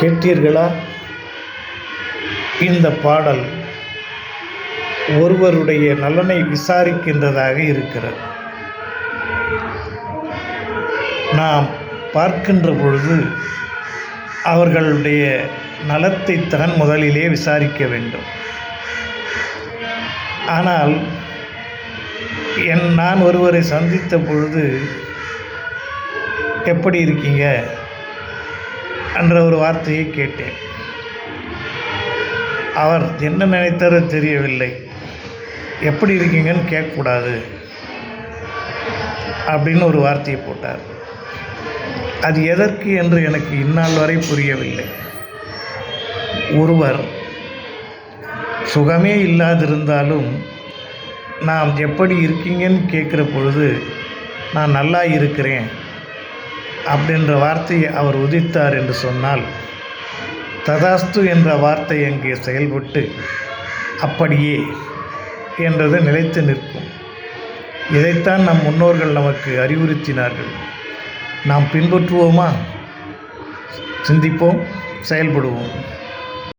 கேட்டீர்களா? இந்த பாடல் ஒருவருடைய நலனை விசாரிக்கின்றதாக இருக்கிறது. நாம் பார்க்கின்ற பொழுது அவர்களுடைய நலத்தை தான் முதலிலே விசாரிக்க வேண்டும். ஆனால் என் நான் ஒருவரை சந்தித்த பொழுது எப்படி இருக்கீங்க? என்ற ஒரு வார்த்தையை கேட்டேன். அவர் என்ன நினைத்தாரோ தெரியவில்லை. எப்படி இருக்கீங்கன்னு கேட்கக்கூடாது அப்படின்னு ஒரு வார்த்தையை போட்டார். அது எதற்கு என்று எனக்கு இந்நாள் வரை புரியவில்லை. ஒருவர் சுகமே இல்லாதிருந்தாலும் நாம் எப்படி இருக்கீங்கன்னு கேட்குற பொழுது நான் நல்லா இருக்கிறேன். அப்படின்ற வார்த்தையை அவர் உதித்தார் என்று சொன்னால் ததாஸ்து என்ற வார்த்தை அங்கே செயல்பட்டு அப்படியே என்றது நிலைத்து நிற்கும். இதைத்தான் நம் முன்னோர்கள் நமக்கு அறிவுறுத்தினார்கள். நாம் பின்பற்றுவோமா? சிந்திப்போம் செயல்படுவோம்.